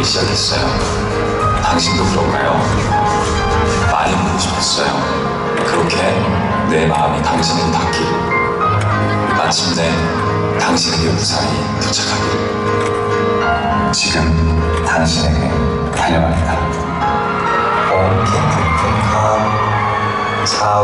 보기 시작했어요. 당신도 그런가요? 많이 보고 싶었어요. 그렇게 내 마음이 당신을 닿길. 마침내 당신에게 무사히 도착하길. 지금 당신에게 달려갑니다. 온 핑크핑크한 차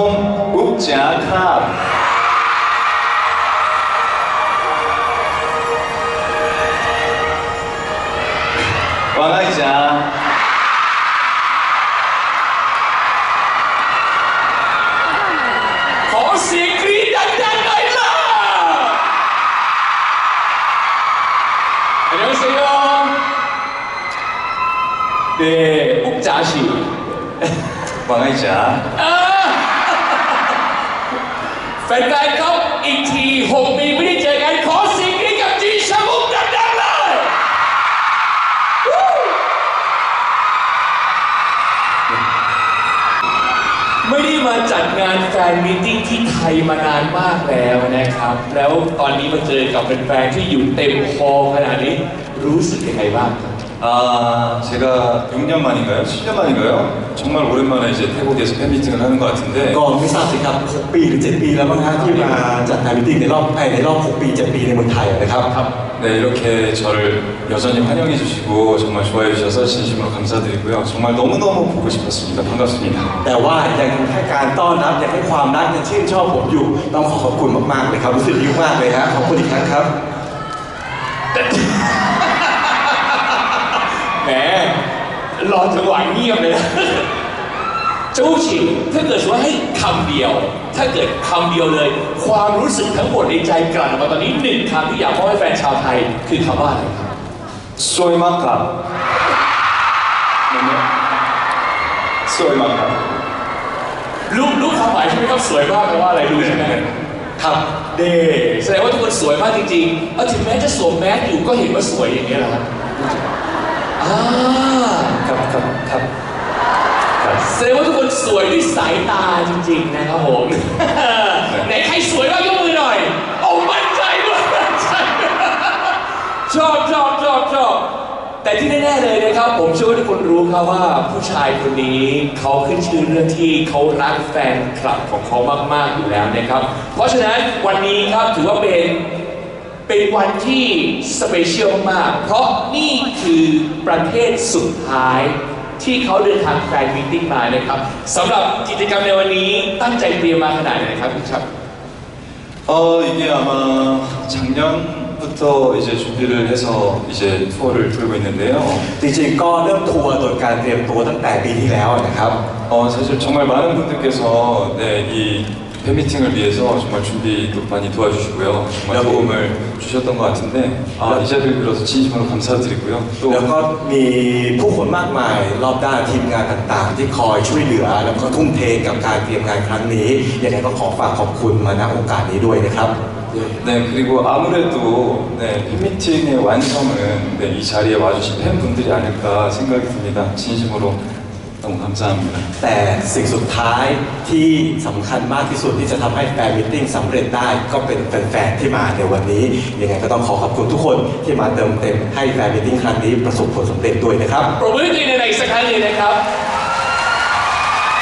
곰, 국자, 캅. 왕아이자. 거시 네, 옥자시. 왕아이자. 아! แฟนๆครับอีกทีหกปีไม่ได้เจอกันขอเสียงกรี๊ดกับจีชาบุกดังๆเลยไม่ได้มาจัดงานแฟนมีตติ้งที่ไทยมานานมากแล้วนะครับ แล้วตอนนี้มาเจอกับแฟนๆที่อยู่เต็มฮอขนาดนี้รู้สึกยังไงบ้างครับ 아, 제가 6년 만인가요? 7년 만인가요? 정말 오랜만에 이제 태국에서 팬미팅을 하는 것 같은데 ก็ไม่ทราบสิครับ 6 ปีหรือ 7 ปีแล้วมั้งฮะที่มาจัดงานมิทติ้งในรอบในรอบ 6 ปี 7 ปีในเมืองไทยนะครับครับ 네, 이렇게 저를 여전히 환영해 주시고 정말 좋아해 주셔서 진심으로 감사드리고요. 정말 너무너무 보고 싶었습니다. 반갑습니다. แต่ว่ายังให้การต้อนรับยังให้ความรักยังชื่นชอบผมอยู่ ต้องขอขอบคุณมากๆเลยครับรู้สึกดีมากเลยฮะขอบคุณอีกครั้งครับ แห แหมรอจังหวะเงียบเลยนะจู้ฉิงถ้าเกิดว่าให้คำเดียว ถ้าเกิดคำเดียวเลย ความรู้สึกทั้งหมดในใจกลั่นออกมาตอนนี้หนึ่งคำที่อยากมอบให้แฟนชาวไทยคือคำว่าอะไรครับสวยมากครับสวยมากครับรู้รู้ความหมายใช่ไหมครับสวยมากแปลว่าอะไรรู้ใช่ไหมครับเดแสดงว่าทุกคนสวยมากจริงๆเอาถึงแม้จะสวมแมสอยู่ก็เห็นว่าสวยอย่างนี้แหละครับ ครับครับครับครับแสดงว่าทุกคนสวยด้วยสายตาจริง ๆ นะครับผม ไหนใครสวยบ้างยกมือหน่อย โอ้มั่นใจด้วยมั่นใจชอบชอบชอบชอบแต่ที่แน่ๆเลยนะครับ ผมเชื่อว่าทุกคนรู้ครับว่าผู้ชายคนนี้เขาขึ้นชื่อเรื่องที่เขารักแฟนคลับของเขามากๆอยู่แล้วนะครับ เพราะฉะนั้นวันนี้ครับถือว่าเป็น เป็นวันที่สเปเชียลมาก เพราะนี่คือประเทศสุดท้าย ที่เขาเดินทางแฟนมิทติ้งมานะครับสำหรับกิจกรรมในวันนี้ตั้งใจเตรียมมาขนาดไหนครับคุณครับ 어 이게 아마 작년부터 이제 준비를 해서 이제 투어를 돌고 있는데요. จริงๆ ก็เริ่มทัวร์โดยการเตรียมตัวตั้งแต่ปีที่แล้วนะครับ 어 사실 정말 많은 분들께서 네이 팬미팅을 위해서 정말 준비도 많이 도와주시고요. 정말 여기. 도움을 주셨던 것 같은데 아, 이 자리를 빌어서 진심으로 감사드리고요. 또 แล้วก็มีผู้คนมากมายรอบด้านทีมงานต่างๆ ที่คอยช่วยเหลือ แล้วก็ทุ่มเทกับการเตรียมงานครั้งนี้ยังไงก็ขอฝากขอบคุณมาณโอกาสนี้ด้วยนะครับ 네 그리고 아무래도 네 팬미팅의 완성은 네, 이 자리에 와주신 팬분들이 아닐까 생각이 듭니다. 진심으로 ต้องทำซ้ำแต่สิ่งสุดท้ายที่สำคัญมากที่สุดที่จะทำให้แฟนมิทติ้งสำเร็จได้ก็เป็นแฟนๆที่มาในวันนี้ ยังไงก็ต้องขอขอบคุณทุกคนที่มาเติมเต็มให้แฟนมิทติ้งครั้งนี้ประสบผลสำเร็จด้วยนะครับ ปรบมือให้ในสักครั้งหนึงนะครับ